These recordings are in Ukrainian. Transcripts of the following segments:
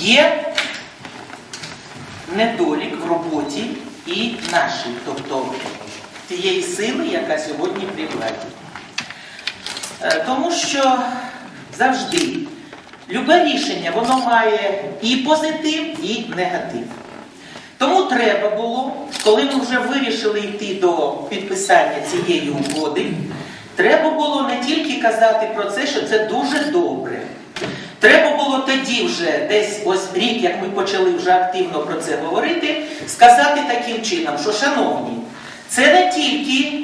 є недолік в роботі і нашій, тобто тієї сили, яка сьогодні при владі. Е, Тому що завжди любе рішення воно має і позитив, і негатив. Тому треба було, коли ми вже вирішили йти до підписання цієї угоди, треба було не тільки казати про це, що це дуже добре. Тоді вже, десь ось рік, як ми почали вже активно про це говорити, сказати таким чином, що, шановні, це не тільки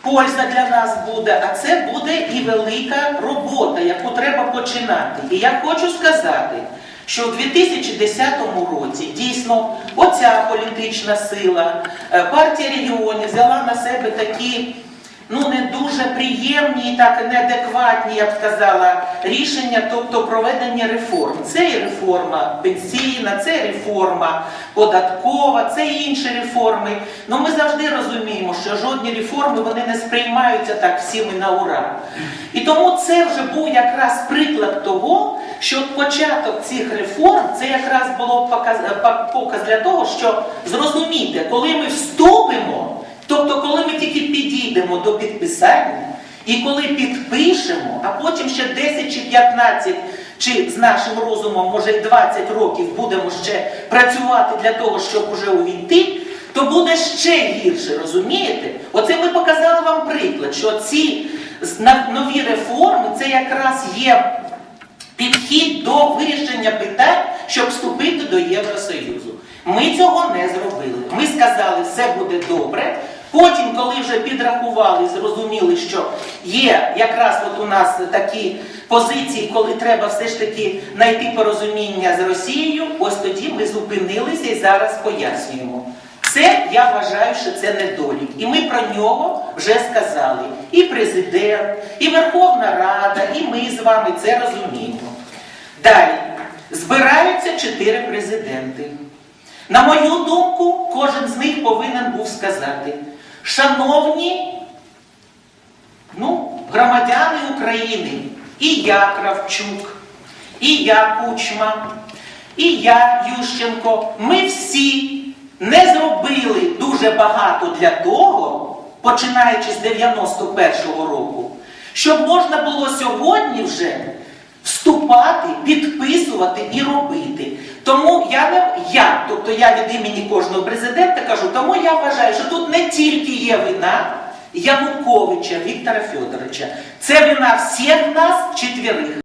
польза для нас буде, а це буде і велика робота, яку треба починати. І я хочу сказати, що у 2010 році дійсно оця політична сила, е, партія регіонів взяла на себе такі ну не дуже приємні і так неадекватні, я б сказала, рішення, тобто проведення реформ. Це і реформа пенсійна, це реформа податкова, це і інші реформи. Ну ми завжди розуміємо, що жодні реформи вони не сприймаються так всіми на ура. І тому це вже був якраз приклад того, що початок цих реформ це якраз було показ, показ для того, що зрозуміти, коли ми вступимо. Тобто, коли ми тільки підійдемо до підписання, і коли підпишемо, а потім ще 10 чи 15, чи з нашим розумом, може й 20 років будемо ще працювати для того, щоб уже увійти, то буде ще гірше, розумієте? Оце ми показали вам приклад, що ці нові реформи це якраз є підхід до вирішення питань, щоб вступити до Євросоюзу. Ми цього не зробили. Ми сказали, все буде добре. Потім, коли вже підрахували зрозуміли, що є якраз от у нас такі позиції, коли треба все ж таки знайти порозуміння з Росією, ось тоді ми зупинилися і зараз пояснюємо. Це я вважаю, що це недолік. І ми про нього вже сказали. І президент, і Верховна Рада, і ми з вами це розуміємо. Далі збираються чотири президенти. На мою думку, кожен з них повинен був сказати: шановні ну, громадяни України, і я Кравчук, і я Кучма, і я Ющенко, ми всі не зробили дуже багато для того, починаючи з 91-го року, щоб можна було сьогодні вже вступати, підписувати і робити. Тому я не я, тобто я від імені кожного президента кажу, тому я вважаю, що тут не тільки є вина Януковича Віктора Федоровича, це вина всіх нас четверих.